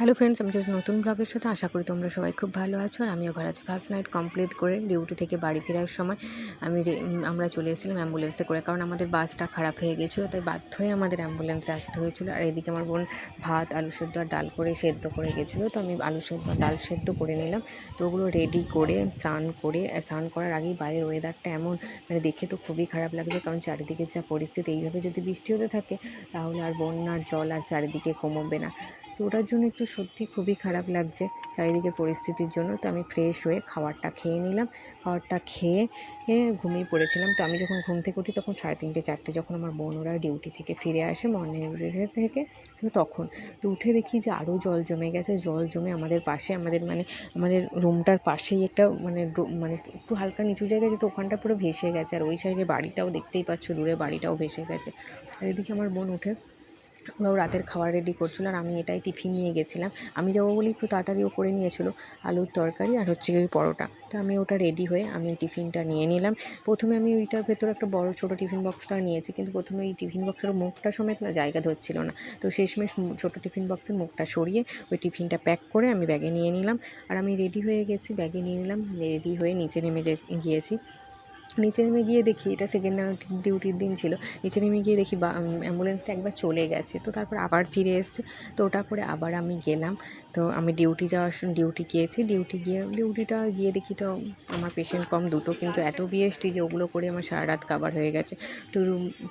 Hello friends আমি just নতুন ব্লগের সাথে আশা করি তোমরা সবাই খুব ভালো আছো আর আমিও ঘরে আছি। ফার্স্ট নাইট কমপ্লিট করে ডিউটি থেকে বাড়ি ফেরার সময় আমি আমরা চলে এসেছিলাম অ্যাম্বুলেন্সে করে, কারণ আমাদের বাসটা খারাপ হয়ে গেছিল, তাই বাধ্য হয়ে আমাদের অ্যাম্বুলেন্সে আসতে হয়েছিল। আর এদিকে আমার বোন ভাত, আলু সেদ্ধ আর ডাল করে সেদ্ধ করে গেছিল, তো আমি আলু সেদ্ধ ডাল সেদ্ধ করে নিলাম। তো ওগুলো রেডি করে, স্নান করে স্নান করার আগেই বাইরের ওয়েদারটা এমন মানে দেখে তো খুবই খারাপ লাগছে কারণ চারিদিকে যা পরিস্থিতি, এইভাবে যদি বৃষ্টি হতে থাকে, তাহলে আর বন্যার জল আর চারিদিকে কমবে না। তো ওটার জন্য একটু সত্যি খুবই খারাপ লাগছে চারিদিকে পরিস্থিতির জন্য। তো আমি ফ্রেশ হয়ে খাবারটা খেয়ে নিলাম। খাবারটা খেয়ে ঘুমিয়ে পড়েছিলাম। তো আমি যখন ঘুম থেকে উঠি তখন সাড়ে তিনটে, চারটে যখন আমার বোন ওরা ডিউটি থেকে ফিরে আসে মর্নিং থেকে, তো তখন। তো উঠে দেখি যে আরও জল জমে গেছে। জল জমে আমাদের পাশে, আমাদের মানে আমাদের রুমটার পাশেই একটা মানে মানে একটু হালকা নিচু জায়গায় যেহেতু ওখানটা পুরো ভেসে গেছে। আর ওই সাইডে বাড়িটাও দেখতেই পাচ্ছ, দূরে বাড়িটাও ভেসে গেছে। আর এদিকে আমার বোন উঠে ওরাও রাতের খাবার রেডি করছিল আর আমি এটাই টিফিন নিয়ে গেছিলাম। আমি যাব বলে একটু তাড়াতাড়ি ও করে নিয়েছিল আলুর তরকারি আর হচ্ছে ওই পরোটা। তো আমি ওটা রেডি হয়ে আমি টিফিনটা নিয়ে নিলাম। প্রথমে আমি ওইটার ভেতরে একটা বড় ছোটো টিফিন বক্সটা নিয়েছি কিন্তু প্রথমে ওই টিফিন বক্সের মুখটা সমেত না জায়গা ধরছিল না। তো শেষমেশ ছোটো টিফিন বক্সের মুখটা সরিয়ে ওই টিফিনটা প্যাক করে আমি ব্যাগে নিয়ে নিলাম। আর আমি রেডি হয়ে গেছি ব্যাগে নিয়ে নিলাম। রেডি হয়ে নিচে নেমে গিয়েছি। নিচে নেমে গিয়ে দেখি এটা সেকেন্ড নাইট ডিউটির দিন ছিল। নিচে নেমে গিয়ে দেখি বা অ্যাম্বুলেন্সটা একবার চলে গেছে। তো তারপর আবার ফিরে এসছে। তো ওটা করে আবার আমি গেলাম। তো আমি ডিউটি যাওয়ার ডিউটি গিয়েছি। ডিউটি গিয়ে ডিউটিটা গিয়ে দেখি তো আমার পেশেন্ট কম দুটো। কিন্তু এত বিএসটি যে ওগুলো করে আমার সারা রাত কাবার হয়ে গেছে। তো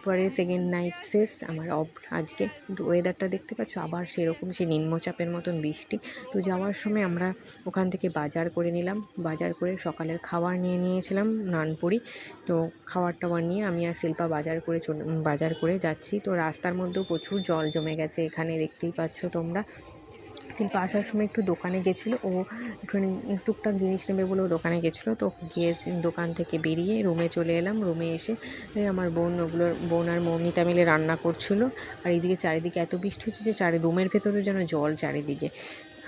পরে সেকেন্ড নাইট শেষ। আমার অফ আজকে ওয়েদারটা দেখতে পাচ্ছ? আবার সেরকম সে নিম্নচাপের মতন বৃষ্টি। তো যাওয়ার সময় আমরা ওখান থেকে বাজার করে নিলাম। বাজার করে সকালের খাবার নিয়ে নিয়েছিলাম, নানপুরি। তো খাবার টাবার নিয়ে আমি আর শিল্পা বাজার করে বাজার করে যাচ্ছি। তো রাস্তার মধ্যেও প্রচুর জল জমে গেছে এখানে, দেখতেই পাচ্ছ তোমরা। শিল্পা আসার সময় একটু দোকানে গেছিল, ও একটুখানি টুকটাক জিনিস নেবে বলে ও দোকানে গেছিল। তো গিয়েছে দোকান থেকে বেরিয়ে রুমে চলে এলাম। রুমে এসে আমার বোন ওগুলো, বোন আর মৌমিতা মিলে রান্না করছিল। আর এইদিকে চারিদিকে এত বৃষ্টি হচ্ছে যে চারি রুমের ভেতরে যেন জল চারিদিকে।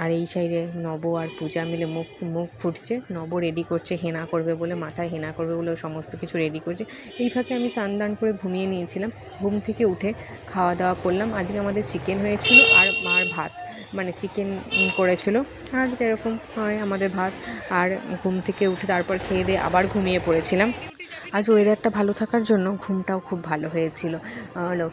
আর এই সাইডে নব আর পূজা মিলে মুখ মুখ ফুটছে। নব রেডি করছে, হেনা করবে বলে, মাথায় হেনা করবে বলে সমস্ত কিছু রেডি করছে। এই ফাঁকে আমি স্নান দান করে ঘুমিয়ে নিয়েছিলাম। ঘুম থেকে উঠে খাওয়া দাওয়া করলাম। আজকে আমাদের চিকেন হয়েছিল আর আর ভাত। মানে চিকেন করেছিল। আর যেরকম হয় আমাদের ভাত। আর ঘুম থেকে উঠে তারপর খেয়ে দিয়ে আবার ঘুমিয়ে পড়েছিলাম। আজ ওয়েদারটা ভালো থাকার জন্য ঘুমটাও খুব ভালো হয়েছিল।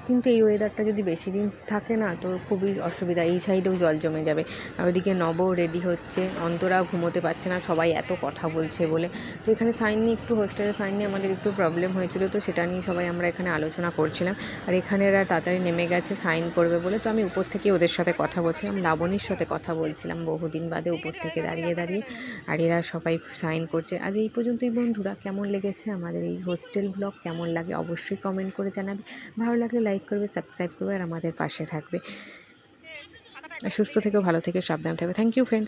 কিন্তু এই ওয়েদারটা যদি বেশি দিন থাকে না, তো খুবই অসুবিধা। এই সাইডেও জল জমে যাবে। আর ওইদিকে নব রেডি হচ্ছে। অন্তরাও ঘুমোতে পারছে না। সবাই এত কথা বলছে বলে। তো এখানে সাইন নিয়ে একটু হোস্টেলের সাইন নিয়ে আমাদের একটু প্রবলেম হয়েছিল। তো সেটা নিয়ে সবাই আমরা এখানে আলোচনা করছিলাম। আর এখানে এরা তাড়াতাড়ি নেমে গেছে সাইন করবে বলে। তো আমি উপর থেকে ওদের সাথে কথা বলছিলাম। লাবণীর সাথে কথা বলছিলাম। বহুদিন বাদে উপর থেকে দাঁড়িয়ে দাঁড়িয়ে। আর এরা সবাই সাইন করছে। আজ এই পর্যন্তই, বন্ধুরা। কেমন লেগেছে আমাদের এই হোস্টেল ব্লগ কেমন লাগে অবশ্যই কমেন্ট করে জানাবে। ভালো লাগলে লাইক করবে সাবস্ক্রাইব করবে আর আমাদের পাশে থাকবে। সুস্থ থেকে, ভালো থেকে, সাবধান থাকবে থ্যাংক ইউ ফ্রেন্ডস